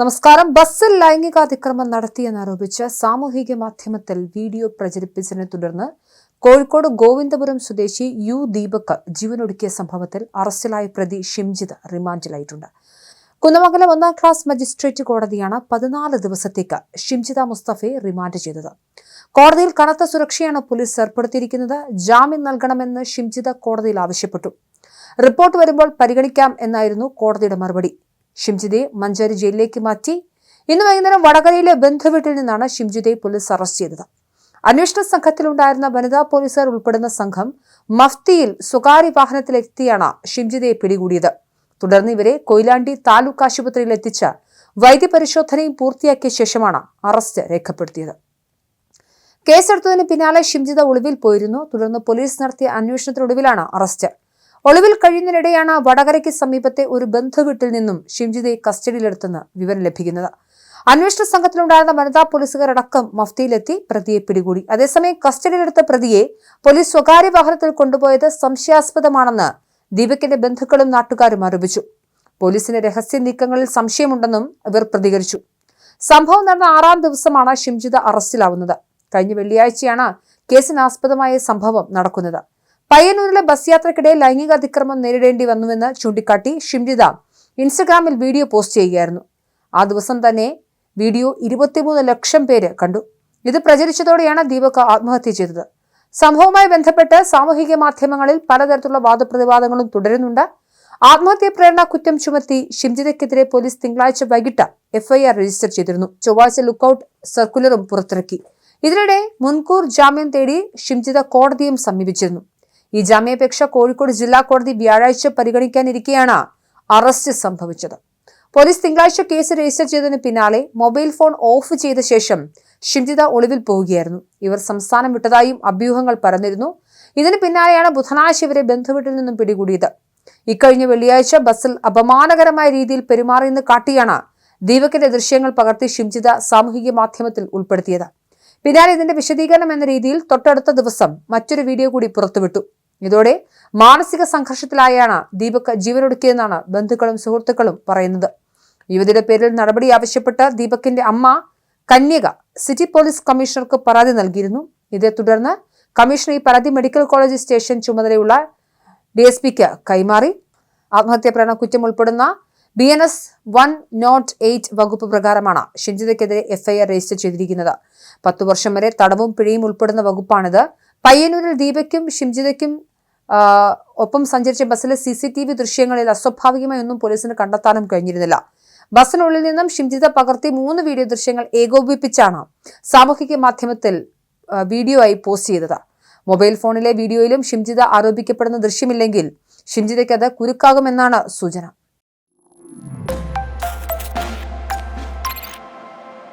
നമസ്കാരം. ബസ്സിൽ ലൈംഗികാതിക്രമം നടത്തിയെന്നാരോപിച്ച് സാമൂഹിക മാധ്യമത്തിൽ വീഡിയോ പ്രചരിപ്പിച്ചതിനെ തുടർന്ന് കോഴിക്കോട് ഗോവിന്ദപുരം സ്വദേശി യു ദീപക് ജീവനൊടുക്കിയ സംഭവത്തിൽ അറസ്റ്റിലായ പ്രതി ഷിംജിത് റിമാൻഡിലായിട്ടുണ്ട്. കുന്നമംഗലം ഒന്നാം ക്ലാസ് മജിസ്ട്രേറ്റ് കോടതിയാണ് പതിനാല് ദിവസത്തേക്ക് ഷിംജിത മുസ്തഫയെ റിമാൻഡ് ചെയ്തത്. കോടതിയിൽ കനത്ത സുരക്ഷയാണ് പോലീസ് ഏർപ്പെടുത്തിയിരിക്കുന്നത്. ജാമ്യം നൽകണമെന്ന് ഷിംജിത കോടതിയിൽ ആവശ്യപ്പെട്ടു. റിപ്പോർട്ട് വരുമ്പോൾ പരിഗണിക്കാം എന്നായിരുന്നു കോടതിയുടെ മറുപടി. ഷിംജിതയെ മഞ്ചേരി ജയിലിലേക്ക് മാറ്റി. ഇന്ന് വൈകുന്നേരം വടകരയിലെ ബന്ധുവീട്ടിൽ നിന്നാണ് ഷിംജിതയെ പോലീസ് അറസ്റ്റ് ചെയ്തത്. അന്വേഷണ സംഘത്തിലുണ്ടായിരുന്ന വനിതാ പോലീസുകാർ ഉൾപ്പെടുന്ന സംഘം മഫ്തിയിൽ സ്വകാര്യ വാഹനത്തിലെത്തിയാണ് ഷിംജിതയെ പിടികൂടിയത്. തുടർന്ന് ഇവരെ കൊയിലാണ്ടി താലൂക്ക് ആശുപത്രിയിൽ എത്തിച്ച് വൈദ്യപരിശോധനയും പൂർത്തിയാക്കിയ ശേഷമാണ് അറസ്റ്റ് രേഖപ്പെടുത്തിയത്. കേസെടുത്തതിന് പിന്നാലെ ഷിംജിത ഒളിവിൽ പോയിരുന്നു. തുടർന്ന് പോലീസ് നടത്തിയ അന്വേഷണത്തിനൊടുവിലാണ് അറസ്റ്റ്. ഒളിവിൽ കഴിയുന്നതിനിടെയാണ് വടകരയ്ക്ക് സമീപത്തെ ഒരു ബന്ധുവീട്ടിൽ നിന്നും ഷിംജിതയെ കസ്റ്റഡിയിലെടുത്തെന്ന് വിവരം ലഭിക്കുന്നത്. അന്വേഷണ സംഘത്തിലുണ്ടായിരുന്ന വനിതാ പോലീസുകാരടക്കം മഫ്തിയിലെത്തി പ്രതിയെ പിടികൂടി. അതേസമയം കസ്റ്റഡിയിലെടുത്ത പ്രതിയെ പോലീസ് സ്വകാര്യ വാഹനത്തിൽ കൊണ്ടുപോയത് സംശയാസ്പദമാണെന്ന് ദീപകിന്റെ ബന്ധുക്കളും നാട്ടുകാരും ആരോപിച്ചു. പോലീസിന്റെ രഹസ്യ നീക്കങ്ങളിൽ സംശയമുണ്ടെന്നും ഇവർ പ്രതികരിച്ചു. സംഭവം നടന്ന ആറാം ദിവസമാണ് ഷിംജിത അറസ്റ്റിലാവുന്നത്. കഴിഞ്ഞ വെള്ളിയാഴ്ചയാണ് കേസിനാസ്പദമായ സംഭവം നടക്കുന്നത്. പയ്യന്നൂരിലെ ബസ് യാത്രക്കിടെ ലൈംഗിക അതിക്രമം നേരിടേണ്ടി വന്നുവെന്ന് ചൂണ്ടിക്കാട്ടി ഷിംജിത ഇൻസ്റ്റഗ്രാമിൽ വീഡിയോ പോസ്റ്റ് ചെയ്യുകയായിരുന്നു. ആ ദിവസം തന്നെ വീഡിയോ ഇരുപത്തിമൂന്ന് ലക്ഷം പേര് കണ്ടു. ഇത് പ്രചരിച്ചതോടെയാണ് ദീപക് ആത്മഹത്യ ചെയ്തത്. സംഭവവുമായി ബന്ധപ്പെട്ട് സാമൂഹിക മാധ്യമങ്ങളിൽ പലതരത്തിലുള്ള വാദപ്രതിവാദങ്ങളും തുടരുന്നുണ്ട്. ആത്മഹത്യ പ്രേരണ കുറ്റം ചുമത്തി ഷിംജിതയ്ക്കെതിരെ പോലീസ് തിങ്കളാഴ്ച വൈകിട്ട് എഫ്ഐആർ രജിസ്റ്റർ ചെയ്തിരുന്നു. ചൊവ്വാഴ്ച ലുക്കൌട്ട് സർക്കുലറും പുറത്തിറക്കി. ഇതിനിടെ മുൻകൂർ ജാമ്യം തേടി ഷിംജിത കോടതിയും സമീപിച്ചിരുന്നു. ഈ ജാമ്യാപേക്ഷ കോഴിക്കോട് ജില്ലാ കോടതി വ്യാഴാഴ്ച പരിഗണിക്കാനിരിക്കെയാണ് അറസ്റ്റ് സംഭവിച്ചത്. പോലീസ് തിങ്കളാഴ്ച കേസ് രജിസ്റ്റർ ചെയ്തതിന് പിന്നാലെ മൊബൈൽ ഫോൺ ഓഫ് ചെയ്ത ശേഷം ഷിംജിത ഒളിവിൽ പോവുകയായിരുന്നു. ഇവർ സംസ്ഥാനം വിട്ടതായും അഭ്യൂഹങ്ങൾ പറഞ്ഞിരുന്നു ഇതിന് പിന്നാലെയാണ് ബുധനാഴ്ച ഇവരെ ബന്ധുവീട്ടിൽ നിന്നും പിടികൂടിയത്. ഇക്കഴിഞ്ഞ വെള്ളിയാഴ്ച ബസ്സിൽ അപമാനകരമായ രീതിയിൽ പെരുമാറിയെന്ന് കാട്ടിയാണ് ദീപകിന്റെ ദൃശ്യങ്ങൾ പകർത്തി ഷിംജിത സാമൂഹിക മാധ്യമത്തിൽ ഉൾപ്പെടുത്തിയത്. പിന്നാലെ ഇതിന്റെ വിശദീകരണം എന്ന രീതിയിൽ തൊട്ടടുത്ത ദിവസം മറ്റൊരു വീഡിയോ കൂടി പുറത്തുവിട്ടു. ഇതോടെ മാനസിക സംഘർഷത്തിലായാണ് ദീപക് ജീവനൊടുക്കിയെന്നാണ് ബന്ധുക്കളും സുഹൃത്തുക്കളും പറയുന്നത്. യുവതിയുടെ പേരിൽ നടപടി ആവശ്യപ്പെട്ട് ദീപകിന്റെ അമ്മ കന്യക സിറ്റി പോലീസ് കമ്മീഷണർക്ക് പരാതി നൽകിയിരുന്നു. ഇതേ തുടർന്ന് കമ്മീഷൻ ഈ പരാതി മെഡിക്കൽ കോളേജ് സ്റ്റേഷൻ ചുമതലയുള്ള ഡി എസ് പിക്ക് കൈമാറി. ആത്മഹത്യാ പ്രേരണ കുറ്റം ഉൾപ്പെടുന്ന B N S one nought eight വകുപ്പ് പ്രകാരമാണ് ഷിഞ്ചിതയ്ക്കെതിരെ എഫ്ഐആർ രജിസ്റ്റർ ചെയ്തിരിക്കുന്നത്. പത്തു വർഷം വരെ തടവും പിഴയും ഉൾപ്പെടുന്ന വകുപ്പാണിത്. പയ്യന്നൂരിൽ ദീപയ്ക്കും ഷിംജിതയ്ക്കും ഒപ്പം സഞ്ചരിച്ച ബസ്സിലെ സി സി ടി വി ദൃശ്യങ്ങളിൽ അസ്വാഭാവികമായി ഒന്നും പോലീസിന് കണ്ടെത്താനും കഴിഞ്ഞിരുന്നില്ല. ബസ്സിനുള്ളിൽ നിന്നും ഷിംജിത പകർത്തി മൂന്ന് വീഡിയോ ദൃശ്യങ്ങൾ ഏകോപിപ്പിച്ചാണ് സാമൂഹിക മാധ്യമത്തിൽ വീഡിയോ ആയി പോസ്റ്റ് ചെയ്തത്. മൊബൈൽ ഫോണിലെ വീഡിയോയിലും ഷിംജിത ആരോപിക്കപ്പെടുന്ന ദൃശ്യമില്ലെങ്കിൽ ഷിംജിതയ്ക്ക് അത് കുരുക്കാകുമെന്നാണ് സൂചന.